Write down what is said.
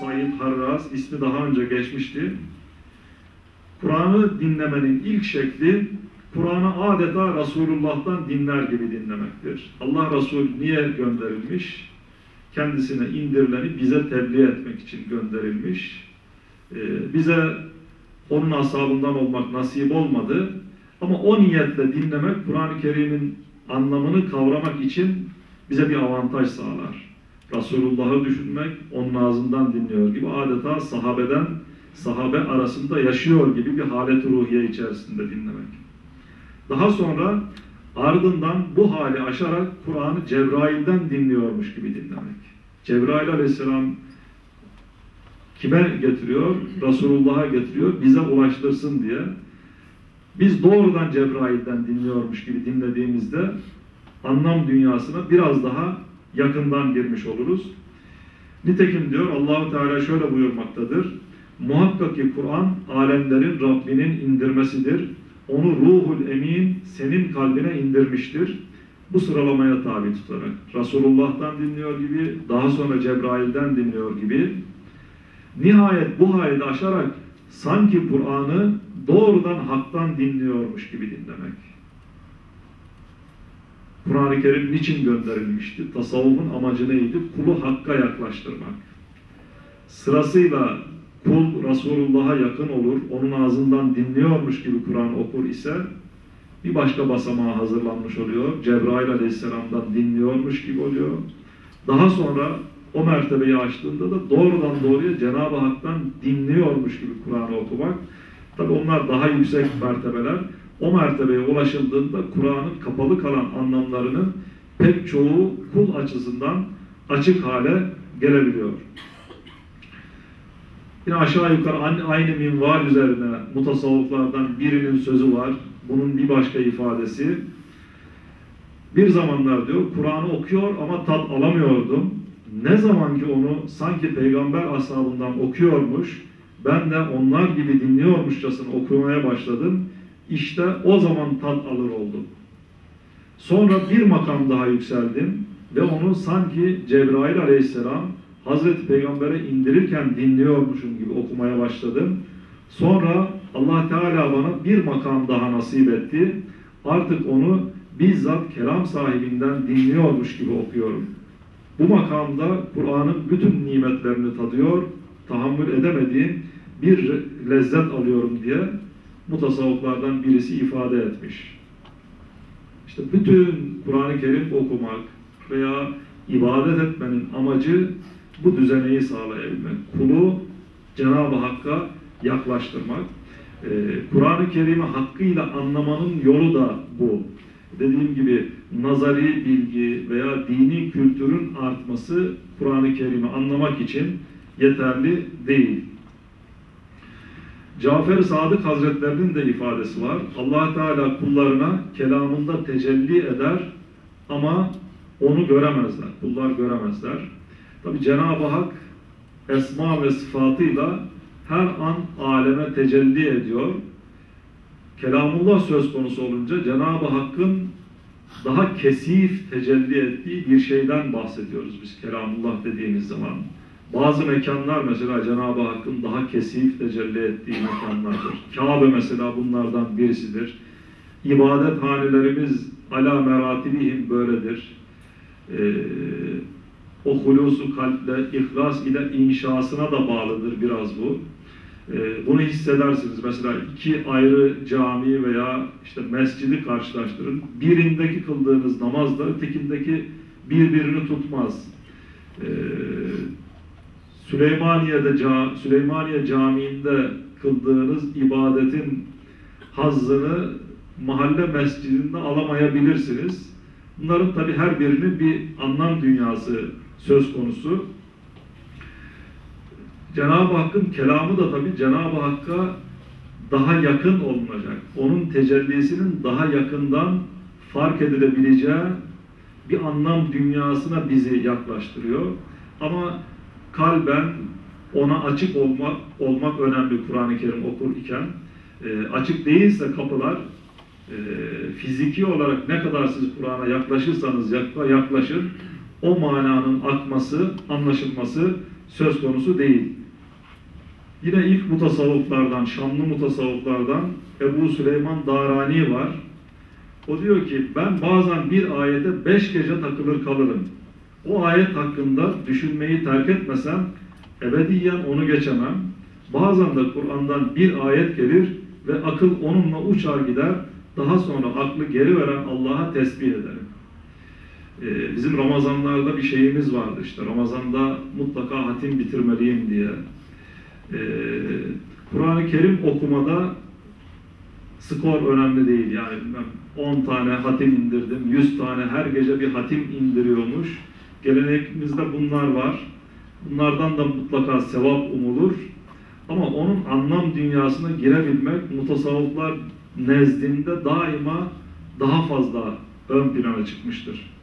Said Harraz ismi daha önce geçmişti. Kur'an'ı dinlemenin ilk şekli Kur'an'ı adeta Resulullah'tan dinler gibi dinlemektir. Allah Resulü niye gönderilmiş? Kendisine indirileni bize tebliğ etmek için gönderilmiş. Ee, bize onun ashabından olmak nasip olmadı. Ama o niyetle dinlemek Kur'an-ı Kerim'in anlamını kavramak için bize bir avantaj sağlar. Resulullah'ı düşünmek, onun ağzından dinliyor gibi adeta sahabeden, sahabe arasında yaşıyor gibi bir halet ruhiye içerisinde dinlemek. Daha sonra ardından bu hali aşarak Kur'an'ı Cebrail'den dinliyormuş gibi dinlemek. Cebrail aleyhisselam kime getiriyor? Resulullah'a getiriyor, bize ulaştırsın diye. Biz doğrudan Cebrail'den dinliyormuş gibi dinlediğimizde anlam dünyasına biraz daha yakından girmiş oluruz. Nitekim diyor Allahu Teala şöyle buyurmaktadır. Muhakkak ki Kur'an alemlerin Rabbinin indirmesidir. Onu ruhul emin senin kalbine indirmiştir. Bu sıralamaya tabi tutarak Resulullah'tan dinliyor gibi, daha sonra Cebrail'den dinliyor gibi nihayet bu hayli aşarak sanki Kur'an'ı doğrudan haktan dinliyormuş gibi dinlemek. Kur'an-ı Kerim niçin gönderilmişti? Tasavvufun amacı neydi? Kulu hakka yaklaştırmak. Sırasıyla kul Resulullah'a yakın olur, onun ağzından dinliyormuş gibi Kur'an okur ise bir başka basamağa hazırlanmış oluyor. Cebrail aleyhisselamdan dinliyormuş gibi oluyor. Daha sonra o mertebeyi açtığında da doğrudan doğruya Cenab-ı Hak'tan dinliyormuş gibi Kur'an'ı okumak. Tabi onlar daha yüksek mertebeler. O mertebeye ulaşıldığında Kur'an'ın kapalı kalan anlamlarının pek çoğu kul açısından açık hale gelebiliyor. Yine aşağı yukarı aynı minval üzerine mutasavvıflardan birinin sözü var. Bunun bir başka ifadesi. Bir zamanlar diyor Kur'an'ı okuyor ama tat alamıyordum. Ne zaman ki onu sanki peygamber ashabından okuyormuş, ben de onlar gibi dinliyormuşçasına okumaya başladım. İşte o zaman tat alır oldum. Sonra bir makam daha yükseldim ve onu sanki Cebrail aleyhisselam Hazreti Peygamber'e indirirken dinliyormuşum gibi okumaya başladım. Sonra Allah Teala bana bir makam daha nasip etti. Artık onu bizzat kelam sahibinden dinliyormuş gibi okuyorum. Bu makamda Kur'an'ın bütün nimetlerini tadıyor, tahammül edemediğim bir lezzet alıyorum diye mutasavvıflardan birisi ifade etmiş. İşte bütün Kur'an-ı Kerim okumak veya ibadet etmenin amacı bu düzeneyi sağlayabilmek. Kulu Cenab-ı Hakk'a yaklaştırmak. Ee, Kur'an-ı Kerim'i hakkıyla anlamanın yolu da bu. Dediğim gibi nazari bilgi veya dini kültürün artması Kur'an-ı Kerim'i anlamak için yeterli değil. Cafer Sadık Hazretlerinin de ifadesi var. allah Teala kullarına kelamında tecelli eder ama onu göremezler. Kullar göremezler. Tabi Cenab-ı Hak esma ve sıfatıyla her an aleme tecelli ediyor. Kelamullah söz konusu olunca Cenab-ı Hakk'ın daha kesif tecelli ettiği bir şeyden bahsediyoruz biz kelamullah dediğimiz zaman. Bazı mekanlar mesela Cenab-ı Hakk'ın daha kesif tecelli ettiği mekanlardır. Kabe mesela bunlardan birisidir. İbadet hanelerimiz ala meratibihim böyledir. Ee, o hulusu kalple, ihlas ile inşasına da bağlıdır biraz bu. Ee, bunu hissedersiniz. Mesela iki ayrı cami veya işte mescidi karşılaştırın. Birindeki kıldığınız namazla ötekindeki birbirini tutmaz. Ee, Süleymaniye'de Süleymaniye Camii'nde kıldığınız ibadetin hazzını mahalle mescidinde alamayabilirsiniz. Bunların tabi her birinin bir anlam dünyası söz konusu. Cenab-ı Hakk'ın kelamı da tabi Cenab-ı Hakk'a daha yakın olunacak. Onun tecellisinin daha yakından fark edilebileceği bir anlam dünyasına bizi yaklaştırıyor. Ama kalben ona açık olmak, olmak önemli Kur'an-ı Kerim okur iken. E, açık değilse kapılar e, fiziki olarak ne kadar siz Kur'an'a yaklaşırsanız yaklaşın o mananın akması, anlaşılması söz konusu değil. Yine ilk mutasavvıflardan, Şamlı mutasavvıflardan Ebu Süleyman Darani var. O diyor ki ben bazen bir ayete beş gece takılır kalırım. O ayet hakkında düşünmeyi terk etmesem ebediyen onu geçemem. Bazen de Kur'an'dan bir ayet gelir ve akıl onunla uçar gider. Daha sonra aklı geri veren Allah'a tesbih ederim. Ee, bizim Ramazanlarda bir şeyimiz vardı işte. Ramazanda mutlaka hatim bitirmeliyim diye. Ee, Kur'an-ı Kerim okumada skor önemli değil. Yani ben 10 tane hatim indirdim, 100 tane her gece bir hatim indiriyormuş. Gelenekimizde bunlar var. Bunlardan da mutlaka sevap umulur. Ama onun anlam dünyasına girebilmek mutasavvıflar nezdinde daima daha fazla ön plana çıkmıştır.